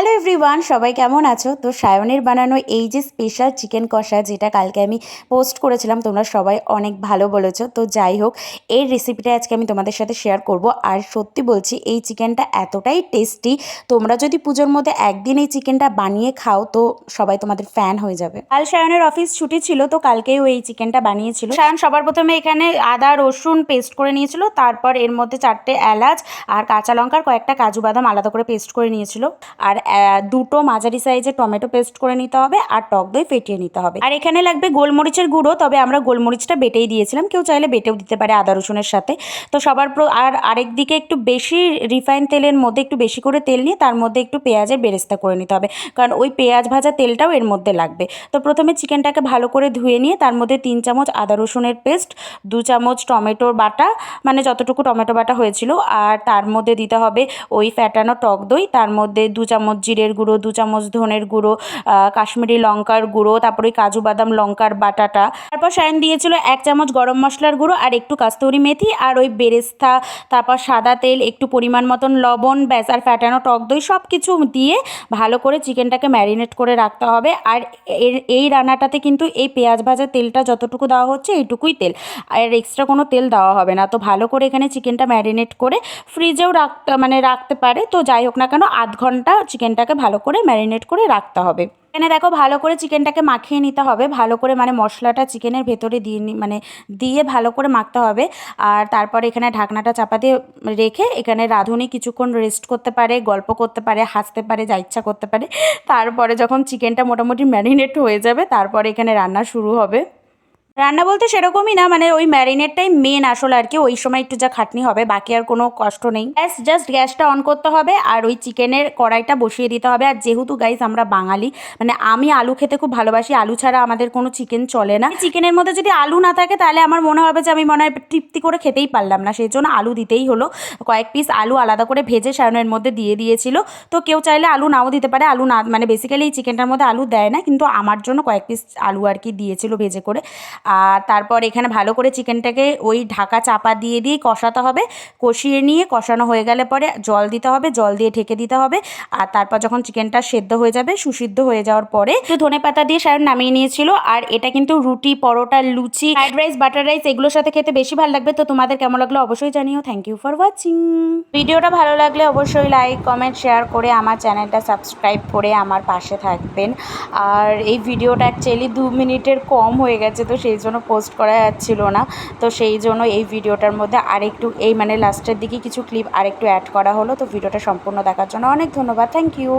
Hello everyone সবাই কেমন আছো? তো সায়নের বানানো এই যে স্পেশাল চিকেন কষা যেটা কালকে আমি পোস্ট করেছিলাম, তোমরা সবাই অনেক ভালো বলেছ। তো যাই হোক, এই রেসিপিটা আজকে আমি তোমাদের সাথে শেয়ার করব। আর সত্যি বলছি, এই চিকেনটা এতটাই টেস্টি তোমরা যদি পুজোর মধ্যে একদিন এই চিকেনটা বানিয়ে খাও, তো সবাই তোমাদের ফ্যান হয়ে যাবে। কাল সায়নের অফিস ছুটি ছিল, তো কালকেও এই চিকেনটা বানিয়েছিল। সায়ন সবার প্রথমে এখানে আদা, রসুন পেস্ট করে নিয়েছিল, তারপর এর মধ্যে চারটে এলাচ আর কাঁচা লঙ্কার কয়েকটা কাজু বাদাম আলাদা করে পেস্ট করে নিয়েছিল। আর দুটো মাঝারি সাইজের টমেটো পেস্ট করে নিতে হবে আর টক দই ফেটিয়ে নিতে হবে। আর এখানে লাগবে গোলমরিচের গুঁড়ো, তবে আমরা গোলমরিচটা বেটেই দিয়েছিলাম, কেউ চাইলে বেটেও দিতে পারে আদা রসুনের সাথে। তো সবার আর আরেক দিকে একটু বেশি রিফাইন তেলের মধ্যে একটু বেশি করে তেল নিয়ে তার মধ্যে একটু পেঁয়াজের বেরেস্তা করে নিতে হবে, কারণ ওই পেঁয়াজ ভাজা তেলটাও এর মধ্যে লাগবে। তো প্রথমে চিকেনটাকে ভালো করে ধুয়ে নিয়ে তার মধ্যে তিন চামচ আদা রসুনের পেস্ট, দু চামচ টমেটোর বাটা মানে যতটুকু টমেটো বাটা হয়েছিল, আর তার মধ্যে দিতে হবে ওই ফ্যাটানো টক দই, তার মধ্যে দু চামচ জিরের গুঁড়ো, দু চামচ ধনের গুঁড়ো কাশ্মীরি লঙ্কার গুঁড়ো, তারপরে কাজু বাদাম লঙ্কার বাটাটা। তারপর সায়ন দিয়েছিল এক চামচ গরম মশলার গুঁড়ো আর একটু কাস্তুরি মেথি আর ওই বেরেস্তা, তারপর সাদা তেল, একটু পরিমাণ মতন লবণ, ব্যাস আর ফ্যাটানো টক দই সব কিছু দিয়ে ভালো করে চিকেনটাকে ম্যারিনেট করে রাখতে হবে। আর এই রান্নাটাতে কিন্তু এই পেঁয়াজ ভাজা তেলটা যতটুকু দেওয়া হচ্ছে এইটুকুই তেল। আর এক্সট্রা কোনো তেল দেওয়া হবে না। তো ভালো করে এখানে চিকেনটা ম্যারিনেট করে ফ্রিজেও রাখতে মানে রাখতে পারে। তো যাই হোক না কেন, আধ ঘণ্টা চিকেনটাকে ভালো করে ম্যারিনেট করে রাখতে হবে। এখানে দেখো ভালো করে চিকেনটাকে মাখিয়ে নিতে হবে, ভালো করে মানে মশলাটা চিকেনের ভেতরে দিয়ে মানে দিয়ে ভালো করে মাখতে হবে। আর তারপরে এখানে ঢাকনাটা চাপা দিয়ে রেখে এখানে রাঁধুনি কিছুক্ষণ রেস্ট করতে পারে, গল্প করতে পারে, হাসতে পারে, যা ইচ্ছা করতে পারে। তারপরে যখন চিকেনটা মোটামুটি ম্যারিনেট হয়ে যাবে, তারপরে এখানে রান্না শুরু হবে। রান্না বলতে সেরকমই না মানে ওই ম্যারিনেটটাই মেন আসলে আর কি, ওই সময় একটু যা খাটনি হবে, বাকি আর কোনো কষ্ট নেই। গ্যাস জাস্ট গ্যাসটা অন করতে হবে আর ওই চিকেনের কড়াইটা বসিয়ে দিতে হবে। আর যেহেতু গাইস আমরা বাঙালি মানে আমি আলু খেতে খুব ভালোবাসি, আলু ছাড়া আমাদের কোনো চিকেন চলে না। চিকেনের মধ্যে যদি আলু না থাকে, তাহলে আমার মনে হবে যে আমি মনে হয় তৃপ্তি করে খেতেই পারলাম না। সেই জন্য আলু দিতেই হলো। কয়েক পিস আলু আলাদা করে ভেজে সায়নের মধ্যে দিয়ে দিয়েছিল। তো কেউ চাইলে আলু নাও দিতে পারে। আলু না মানে বেসিক্যালি এই চিকেনটার মধ্যে আলু দেয় না, কিন্তু আমার জন্য কয়েক পিস আলু আর কি দিয়েছিল ভেজে করে। আর তারপর এখানে ভালো করে চিকেনটাকে ওই ঢাকা চাপা দিয়ে দিয়ে কষাতে হবে। কষিয়ে নিয়ে কষানো হয়ে গেলে পরে জল দিতে হবে, জল দিয়ে ঢেকে দিতে হবে। আর তারপর যখন চিকেনটা সেদ্ধ হয়ে যাবে, সুসিদ্ধ হয়ে যাওয়ার পরে একটু ধনে পাতা দিয়ে সায়ন নামিয়ে নিয়েছিল। আর এটা কিন্তু রুটি, পরোটা, লুচি, ফ্রাইড রাইস, বাটার রাইস এগুলোর সাথে খেতে বেশি ভালো লাগবে। তো তোমাদের কেমন লাগল অবশ্যই জানিও। থ্যাংক ইউ ফর ওয়াচিং ভিডিওটা ভালো লাগলে অবশ্যই লাইক কমেন্ট শেয়ার করে আমার চ্যানেলটা সাবস্ক্রাইব করে আমার পাশে থাকবেন। আর এই ভিডিওটা অ্যাকচুয়ালি দু মিনিটের কম হয়ে গেছে, তো সেই জন্য পোস্ট করা যাচ্ছিল না। তো সেই জন্য এই ভিডিওটার মধ্যে আরেকটু, এই মানে লাস্টের দিকে কিছু ক্লিপ আরেকটু অ্যাড করা হলো। তো ভিডিওটা সম্পূর্ণ দেখার জন্য অনেক ধন্যবাদ। Thank you